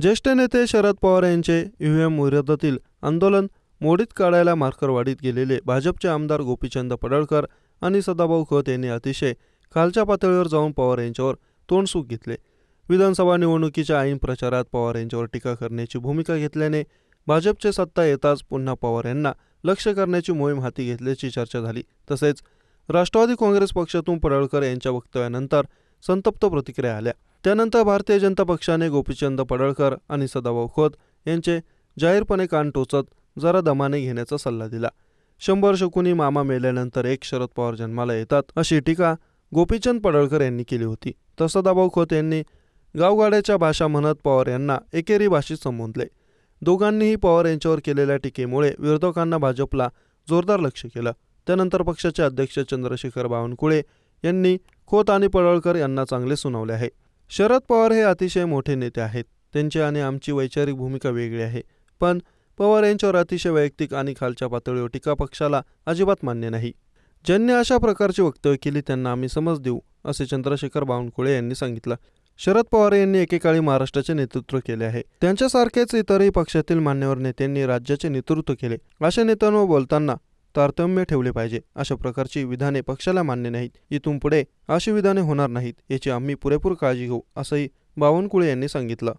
ज्येष्ठ नेते शरद पवार यांचे ईव्हीएम विरोधातील आंदोलन मोडीत काढायला मार्करवाडीत गेलेले भाजपचे आमदार गोपीचंद पडळकर आणि सदाभाऊ खोत यांनी अतिशय खालच्या पातळीवर जाऊन पवार यांच्यावर तोंडसूक घेतले. विधानसभा निवडणुकीच्या ऐन प्रचारात पवार यांच्यावर टीका करण्याची भूमिका घेतल्याने भाजपचे सत्ता येताच पुन्हा पवार यांना लक्ष करण्याची मोहीम हाती घेतल्याची चर्चा झाली. तसेच राष्ट्रवादी काँग्रेस पक्षातून पडळकर यांच्या वक्तव्यानंतर संतप्त प्रतिक्रिया आल्या. त्यानंतर भारतीय जनता पक्षाने गोपीचंद पडळकर आणि सदाभाऊ खोत यांचे जाहीरपणे कान टोचत जरा दमाने घेण्याचा सल्ला दिला. शंभर शकुनी मामा मेल्यानंतर एक शरद पवार जन्माला येतात अशी टीका गोपीचंद पडळकर यांनी केली होती. तर सदाभाऊ खोत यांनी गावगाड्याच्या भाषा म्हणत पवार यांना एकेरी भाषेत संबोधले. दोघांनीही पवार यांच्यावर केलेल्या टीकेमुळे विरोधकांना भाजपला जोरदार लक्ष केलं. त्यानंतर पक्षाचे अध्यक्ष चंद्रशेखर बावनकुळे यांनी खोत आणि पडळकर यांना चांगले सुनावले आहे. शरद पवार हे अतिशय मोठे नेते आहेत. त्यांची आणि आमची वैचारिक भूमिका वेगळी आहे. पण पवार यांच्यावर अतिशय वैयक्तिक आणि खालच्या पातळीवर टीका पक्षाला अजिबात मान्य नाही. ज्यांनी अशा प्रकारची वक्तव्य केली त्यांना आम्ही समज देऊ असे चंद्रशेखर बावनकुळे यांनी सांगितलं. शरद पवार यांनी एकेकाळी महाराष्ट्राचे नेतृत्व केले आहे. त्यांच्यासारखेच इतरही पक्षातील मान्यवर नेत्यांनी राज्याचे नेतृत्व केले. अशा नेत्यांवर बोलताना तारतम्य ठेवले पाहिजे. अशा प्रकारची विधाने पक्षाला मान्य नाहीत. इथून पुढे अशी विधाने होणार नाहीत याची आम्ही पुरेपूर काळजी घेऊ असंही बावनकुळे यांनी सांगितलं.